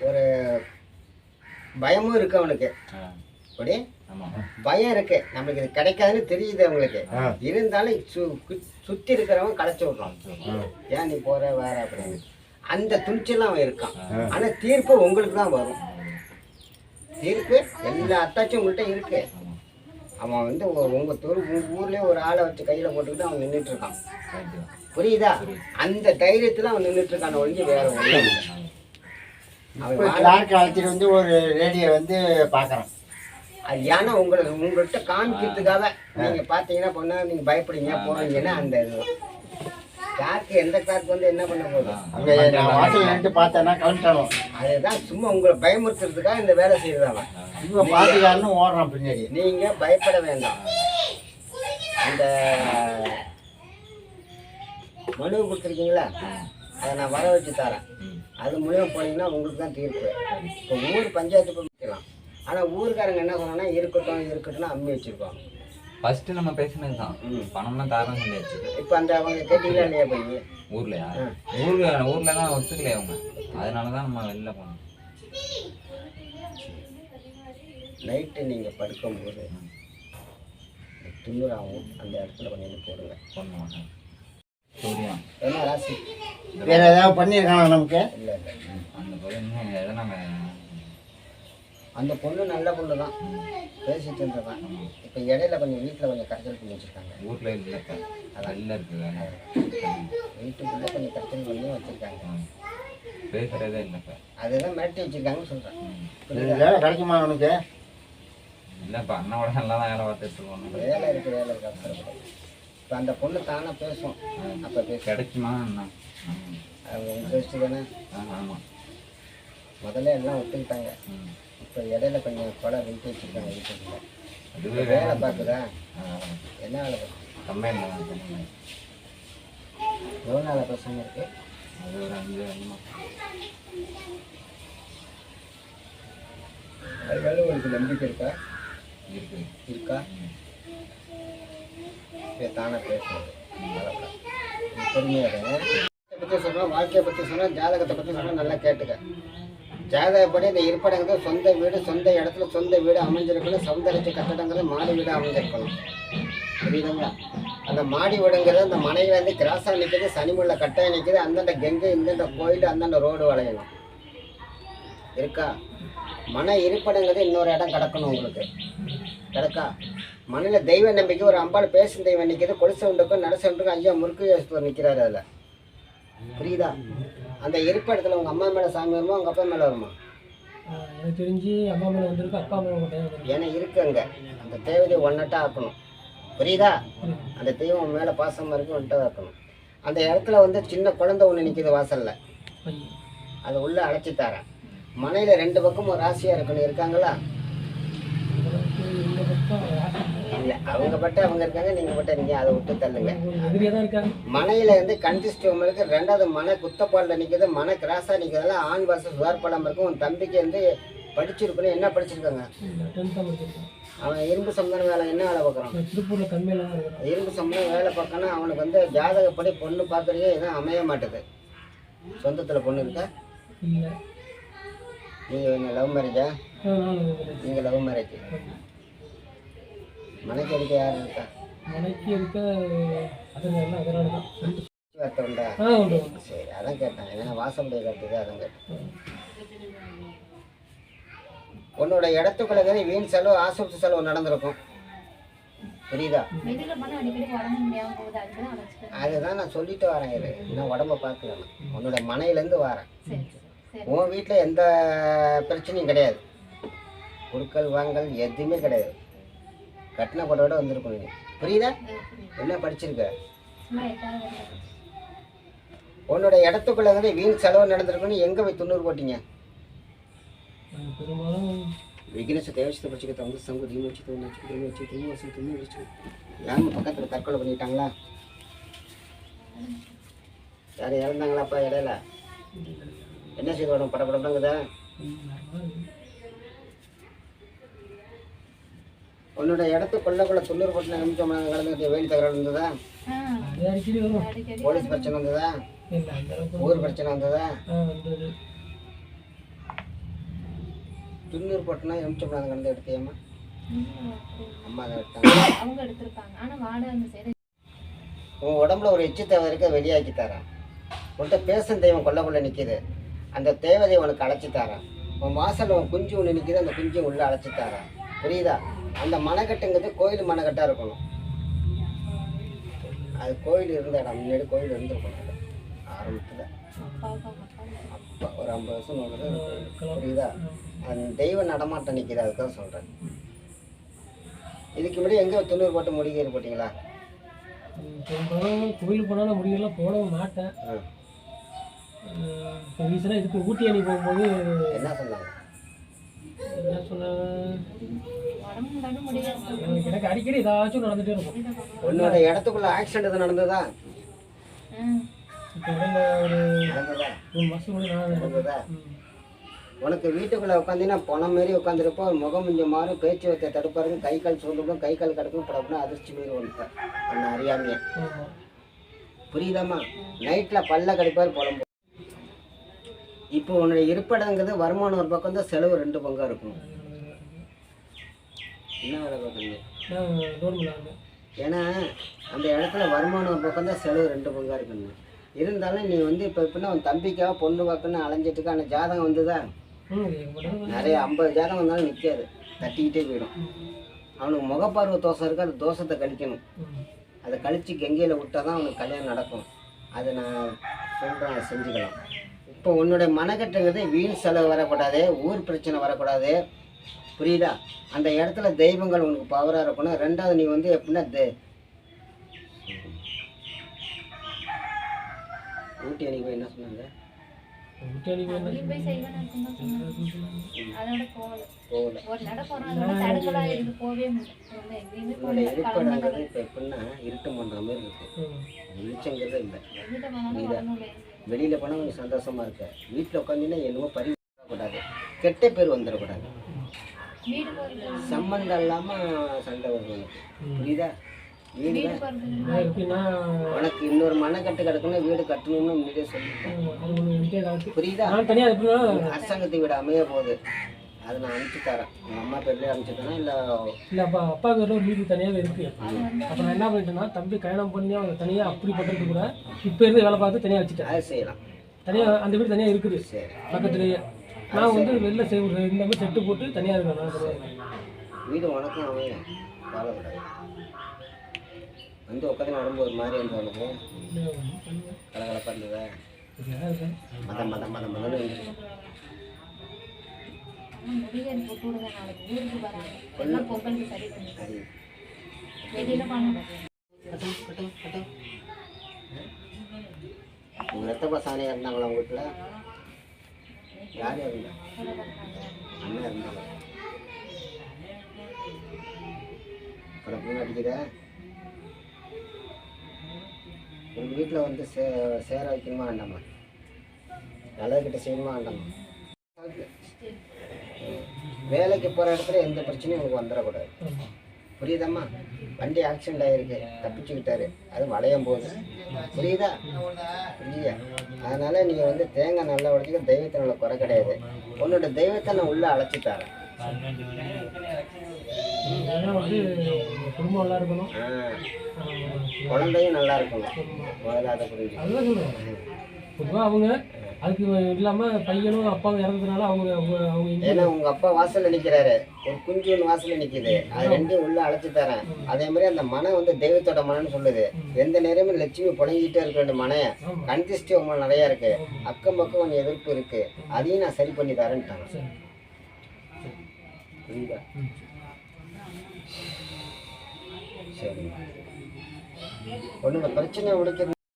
ஒரு பயமும் இருக்கு அவனுக்கு. அப்படி? பயம் இருக்கு. நம்மளுக்கு இது கிடைக்காதுன்னு தெரியுது அவங்களுக்கு. இருந்தாலும் சு- கு- சுத்தி இருக்கிறவன் களைச்சு விட்றான். ஏன் நீ போற வேற அப்படின்னு. அந்த துணிச்சலாம் அவன் இருக்கான். ஆ. ஆனா தீர்ப்பு உங்களுக்கு தான் வரும். தீர்ப்பு எல்லா அத்தாச்சும் உங்கள்கிட்ட இருக்கு. அவன் வந்து உ- உங்க தொரு உங்க ஊர்லயே ஒரு ஆளை வச்சு கையில போட்டுக்கிட்டு அவன் நின்றுட்டு இருக்கான். புரியுதா? அந்த தைரியத்துல அவன் நின்றுட்டு இருக்கான. ஒழிஞ்சு வேற ஒண்ணும் இல்லை. கிளார்க் அழைச்சிட்டு வந்து ஒரு ரேடியோ வந்து பார்க்குறேன். அது ஏன்னா உங்களுக்கு உங்கள்கிட்ட காமிக்கிறதுக்காக நீங்க பாத்தீங்கன்னா பொண்ணா நீங்க பயப்படுங்க போறீங்கன்னா அந்த இது. காருக்கு எந்த காருக்கு வந்து என்ன பண்ண போகுது? அங்கே நான் வாசல் நின்று பார்த்தேன்னா கிளம்பிட்டாலும் அதுதான் சும்மா உங்களை பயமுறுத்துறதுக்காக இந்த வேலை செய்யறதாவன் இவங்க பார்த்துக்காருன்னு ஓடுறான் பின்னாடி. நீங்க பயப்பட வேண்டாம். அந்த மனு கொடுத்துருக்கீங்களா? அதை நான் வர வச்சு தரேன். அது மூலியமா போனீங்கன்னா உங்களுக்கு தான் தீர்ப்பு. இப்போ ஊர் பஞ்சாயத்து வைக்கலாம் ஆனால் ஊருக்காரங்க என்ன சொன்னா இருக்கட்டும் இருக்கட்டும்னு அம்மி வச்சிருப்பாங்க. ஃபர்ஸ்ட் நம்ம பேசினது தான். பணம்லாம் தாரம் சொல்லியாச்சு இப்போ அந்த அவங்க கேட்டீங்களா இல்லையா போய் ஊர்லயா? ஊர்ல ஊர்ல தான் ஒத்துக்கலையே அவங்க? அதனால தான் நம்ம வெளில போனோம். நைட்டு நீங்கள் படுக்கும்போது துண்ணுராவும் அந்த இடத்துல கொஞ்சம் போடுங்க. போடணுமா? சூரியம் என்ன ராசி வேற ஏதாவது பண்ணியிருக்கானா நமக்கு? இல்லை இல்லை. அந்த இன்னும் எதை நம்ம அந்த பொண்ணு நல்ல பொண்ணு தான் பேசிட்டு இருந்ததான் இப்போ இடையில கொஞ்சம் வீட்டில் கொஞ்சம் கரைச்சல் பண்ணி வச்சுருக்காங்க. ஊர்ல இல்லை இப்போ வெளில இருக்கு வேலை வீட்டுக்குள்ளே கொஞ்சம் கரைச்சல் பண்ணி வச்சுருக்காங்க. ம். பேசுறதே இல்லை இப்போ. அதுதான் மிரட்டி வச்சுருக்காங்கன்னு சொல்கிறேன் கிடைக்குமா அவனுக்கு இல்லை இப்போ அண்ணாவோட நல்லா தான் வேலை பார்த்துட்டு இருக்கோம். வேலை இருக்கு வேலை இருக்கு. அவசரப்படாது இப்போ அந்த பொண்ணு தானாக பேசும். அப்போ பேசும். கிடைக்குமா என்ன. அவங்க இன்ட்ரெஸ்ட் தானே. ஆமாம் முதல்ல எல்லாம் ஒத்துக்கிட்டாங்க. இப்போ இடையில கொஞ்சம் கொலை விட்டு வச்சுருக்காங்க வீட்டுக்குள்ள. அதுவே வேலை பார்க்குதா? என்ன வேலை பார்க்குது? கம்பெனியில் தான் எவ்வளோ நாள் பசங்க இருக்கு? அது ஒரு அஞ்சு வருமா அது மேலே உங்களுக்கு நம்பிக்கை இருக்கா? இருக்குது இருக்கா? இப்போ தானே பேசுறது பொறுமையாக பற்றி சொன்னால் வாழ்க்கையை பற்றி சொன்னால் ஜாதகத்தை பற்றி சொன்னால் நல்லா கேட்டுக்க. ஜாதகப்படி இந்த இருப்படங்கிறது சொந்த வீடு சொந்த இடத்துல சொந்த வீடு அமைஞ்சிருக்கணும். சொந்த சௌந்தரிச்சு கட்டடங்கிறது மாடி வீடு அமைஞ்சிருக்கணும். புரியுதுங்களா? அந்த மாடி வீடுங்கிறது அந்த மனையிலேருந்து கிராஸாக நிற்கிது சனிமுள்ள கட்டாயம் நிற்கிது அந்தந்த கெங்கு இந்தந்த கோயில் அந்தந்த ரோடு வளையணும். இருக்கா? மன இருப்படங்கிறது இன்னொரு இடம் கிடக்கணும் உங்களுக்கு. கிடக்கா மண்ணில் தெய்வ நம்பிக்கை ஒரு அம்பாள் பேசும் தெய்வம் நிற்கிது கொடிசவுண்டுக்கும் நடசவுண்டுக்கும் ஐயா முறுக்கு நிற்கிறாரு அதில். புரியுதா? அந்த இருப்பிடத்துல உங்கள் அம்மா மேலே சாமி வருமா உங்கள் அப்பா மேலே வருமா? எனக்கு தெரிஞ்சு அம்மா மேலே வந்திருக்கு அப்பா மேலே வந்திருக்கு ஏன்னா இருக்கு அங்க. அந்த தேவதையை ஒன்னட்டா ஆக்கணும். புரியுதா? அந்த தெய்வம் உன் மேலே பாசமாக இருக்கு ஒன்ட்டா ஆக்கணும். அந்த இடத்துல வந்து சின்ன குழந்தை ஒன்று நிற்கிது வாசல்ல. அதை உள்ளே அழைச்சி தரேன். மனையில் ரெண்டு பக்கமும் ராசியாக இருக்கணும் இருக்காங்களா? இல்லை. அவங்க பட்டு அவங்க இருக்காங்க நீங்கள் பட்டு நீங்கள் அதை விட்டு தள்ளுங்க. மனையில இருந்து கன்சிஸ்டம் இருக்கு ரெண்டாவது மனை குத்தப்பாலில் நிற்குது மனை கிராஸாக நிற்கிறதெல்லாம் ஆண் வாசல் சுவார்பலம் இருக்கும். உன் தம்பிக்கு வந்து படிச்சிருக்கணும் என்ன படிச்சிருக்காங்க? அவன் இரும்பு சம்பந்தம் வேலை என்ன வேலை பார்க்குறான்? இரும்பு சம்பளம் வேலை பார்க்கணும் அவனுக்கு வந்து ஜாதகப்படி பொண்ணு பார்க்குறீங்க எதுவும் அமைய மாட்டுது. சொந்தத்தில் பொண்ணு இருக்கா? நீங்கள் லவ் மேரேஜா நீங்கள் லவ் மேரேஜ் மனைக்கு அடிக்க யார் இருக்கா மனைக்கு இருக்க அதனால அதனால தான் சரி அதான் கேட்டேன். ஏன்னா வாசப்படியை காட்டுது அதான் கேட்டேன். உன்னோட இடத்துக்குள்ள தானே வீண் செலவு ஆசுபத்திரி செலவு நடந்திருக்கும். புரியுதா? அதுதான் நான் சொல்லிட்டு வரேன் இரு இன்னும் உடம்ப பார்க்கல நான். உன்னோட மனையிலேருந்து வரேன். சரி சரி உன் வீட்டில் எந்த பிரச்சனையும் கிடையாது. குடுக்கல் வாங்கல் எதுவுமே கிடையாது. கட்டின படோட வந்திருக்கும். நீ புரியுதா? என்ன படிச்சிருக்க? உன்னோட இடத்துக்குள்ள வந்து வீண் செலவு நடந்திருக்குன்னு எங்கே போய் துண்ணூறு போட்டீங்க? விக்னேஷ தேவசத்தை படிச்சுக்க தங்க சங்கு தீமை வச்சு தூண் வச்சு தூண் வச்சு தூண் வச்சு தூண் வச்சு யாரும் பக்கத்தில் தற்கொலை பண்ணிட்டாங்களா? யாரும் இறந்தாங்களாப்பா இடையில? என்ன செய்து வரும் படப்படப்படங்குதா உன்னோட இடத்து கொள்ளக்குள்ள தொண்ணூறு போட்டு நிமிஷம் கலந்துக்கிட்டு வேலி தகராறு இருந்ததா அது போலீஸ் பிரச்சனை அளவுக்கு ஊர் பிரச்சனை வந்ததா? ஆ வந்தது. துண்ணூறு போட்டுனா எலுமிச்சம்பழம் கலந்து எடுத்தியம்மா. அம்மா தான் எடுத்தாங்க. உன் உடம்புல ஒரு எச்சு தேவை இருக்க வெளியாக்கி தரேன். உன்கிட்ட பேசும் தெய்வம் கொல்ல கொள்ள நிற்கிது அந்த தேவதை உனக்கு அழைச்சி தரேன். உன் வாசல்ல உன் குஞ்சு ஒன்று நிற்கிது அந்த குஞ்சு உள்ளே அழைச்சி தரேன். புரியுதா? அந்த மனக்கட்டுங்கிறது கோயில் மனக்கட்டாக இருக்கணும். அது கோயில் இருந்த இடம் முன்னாடி கோயில் இருந்திருக்கணும் ஆரம்பத்தில். அப்பா ஒரு ஐம்பது வருஷம் நூறு புரியுதா? அந்த தெய்வ நடமாட்டம் நிற்கிது அதுதான் சொல்கிறேன் இதுக்கு முன்னாடி எங்கே தொண்ணூறு போட்டு முடிவு போட்டிங்களா? கோயிலுக்கு போனாலும் முடியலாம் போடவும் மாட்டேன். இப்போ ரீசனாக இதுக்கு ஊட்டி அணி போகும்போது என்ன சொன்னாங்க? என்ன எனக்கு- அடிக்கடி ஏதாச்சும் இருக்கும். உன்னோட இடத்துக்குள்ள ஆக்சிடென்ட் எதுவும் நடந்ததா? ஒரு நடந்ததா? கூட. உனக்கு வீட்டுக்குள்ள உட்காந்தீங்கன்னா பணம் மாரி உட்காந்துருப்போம் ஒரு முகம் கொஞ்சம் மாறும் பேச்சுவார்த்தை தடுப்பாருங்க கை கால் சூழ்ந்துடும் கை கால் கிடக்கும். படப்புனா அதிர்ச்சி மாரி வந்துட்டேன் அந்த அறியாமையே. ஆமா. புரியுதாம்மா? நைட்டில் பல்ல கடிப்பார் புலம்பு. இப்போ உன்னுடைய இருப்பிடங்கிறது வருமானம் ஒரு பக்கம் தான் செலவு ரெண்டு பங்காக இருக்கும் என்ன வேலை பண்ணாங்க ஏன்னா அந்த இடத்துல வருமானம் ஒரு பக்கம் தான் செலவு ரெண்டு பங்காக இருக்குங்க இருந்தாலும் நீ வந்து இப்போ எப்படின்னா உன் தம்பிக்காக பொண்ணு பார்க்கணும்னு அலைஞ்சிட்டு இருக்க அந்த ஜாதகம் வந்துதா? நிறைய ஐம்பது ஜாதகம் வந்தாலும் நிற்காது தட்டிக்கிட்டே போயிடும். அவனுக்கு முகப்பார்வை தோசை இருக்கு அந்த தோசத்தை கழிக்கணும். அதை கழித்து கங்கையில் விட்டால் தான் அவனுக்கு கல்யாணம் நடக்கும். அதை நான் சொல்கிறேன் செஞ்சுக்கலாம். இப்போ உன்னுடைய மனக்கட்டுங்கிறது வீண் செலவு வரக்கூடாது ஊர் பிரச்சனை வரக்கூடாது. புரியுதா? அந்த இடத்துல தெய்வங்கள் உனக்கு பவராக இருக்கணும். ரெண்டாவது நீ வந்து எப்படின்னா தெ ஊட்டி அன்னைக்கு போய் என்ன சொன்னாங்க? ஊட்டி அணி போய் என்ன அங்கேயும் போய் செய்வேன் இருக்குன்னு தான் சொன்னாங்க அதோட போகல. போகல. ஒரு நட போறோம் அதோட தடுக்கலா இருக்கு போகவே முடியல. எங்கேயுமே உன்னுடைய போகல. கிளம்புனது இருப்பிடங்கிறது இப்போ எப்படின்னா இருட்டு பண்ணுற மாதிரி இருக்கு. வெளிச்சங்கிறதே இல்லை. வெளியில் போனால் கொஞ்சம் சந்தோஷமா இருக்க. வீட்டில் உட்காந்தீங்கன்னா என்னமோ பறி கூடாது கெட்ட பேர் வந்துடக்கூடாது. சம்மந்தம் இல்லாமல் சண்டை வரும் உனக்கு. புரியுதா? வீடு உனக்கு இன்னொரு மனக்கட்டு கிடக்கணும் வீடு கட்டணும்னு முன்னாடியே ஏதாச்சும். புரியுதா? தனியாக அரசாங்கத்தை வீடு அமைய போகுது. அதை நான் அனுப்பிச்சு தரேன். உங்கள் அம்மா பேர்லேயே அனுப்பிச்சு தரேன் இல்லை இல்லை அப்பா அப்பா பேரில் ஒரு வீடு தனியாகவே இருக்குது அப்போ நான் என்ன பண்ணிட்டேன்னா தம்பி கல்யாணம் பண்ணி அவங்க தனியாக அப்படி பண்ணுறது கூட இப்போ இருந்து வேலை பார்த்து தனியாக வச்சுட்டேன். அது செய்யலாம். தனியாக அந்த வீடு தனியாக இருக்குது. சரி. பக்கத்துலேயே. நான் வந்து வெளில செய்ய இந்த மாதிரி செட்டு போட்டு தனியாக இருக்கேன் வீடு உனக்கும் அமையும் வந்து உட்காந்து உடம்பு ஒரு மாதிரி இருந்தது உனக்கு கலகலப்பாக இருந்ததா மதம் மதம் மதம் மதம் உங்கள் ரத்தப்பா சாணி இருந்தாங்களா உங்கள் வீட்டில்? யார் இருந்தா அண்ணன் இருந்தாங்க படப்புன்னு அடிக்குதா உங்கள் வீட்டில் வந்து சே சேர வைக்கணுமா வேண்டாமா? நல்லதுக்கிட்ட செய்யணுமா வேண்டாமா? வேலைக்கு போகிற இடத்துல எந்த பிரச்சனையும் உங்களுக்கு வந்துடக்கூடாது. புரியுதாம்மா? வண்டி ஆக்சிடென்ட் ஆகிருக்கு தப்பிச்சுக்கிட்டாரு அது வளையும் போது புரியுதா? புரியுதா? அதனால் நீங்கள் வந்து தேங்காய் நல்லா உடச்சிக்க தெய்வத்தினோட குறை கிடையாது. உன்னோட தெய்வத்தை நான் உள்ளே அழைச்சி தரேன் ஏன்னா வந்து குடும்பம் நல்லா இருக்கணும். குழந்தையும் நல்லா இருக்கணும். முதல்ல அதை புரிஞ்சு அதுதான் சொல்லுவேன் பொதுவாக அவங்க அதுக்கு இல்லாமல் பையனும் அப்பாவும் இறந்ததுனால அவங்க அவங்க ஏன்னா உங்க அப்பா வாசல்ல நிக்கிறாரு. ஒரு குஞ்சு ஒன்று வாசல்ல நிக்குது. அது ரெண்டையும் உள்ள அழைச்சி தரேன். அதே மாதிரி அந்த மனம் வந்து தெய்வத்தோட மனம்னு சொல்லுது. எந்த நேரமும் லட்சுமி புடங்கிட்டே இருக்க வேண்டிய மனைய ஆமாம் கண் திருஷ்டி உங்களுக்கு நிறைய இருக்கு. அக்கம் பக்கம் கொஞ்சம் எதிர்ப்பு இருக்கு. அதையும் நான் சரி பண்ணி தரேன்ட்டாங்க. புரியுதா. சரி. ஒன்றும் பிரச்சனை உடைக்கிறது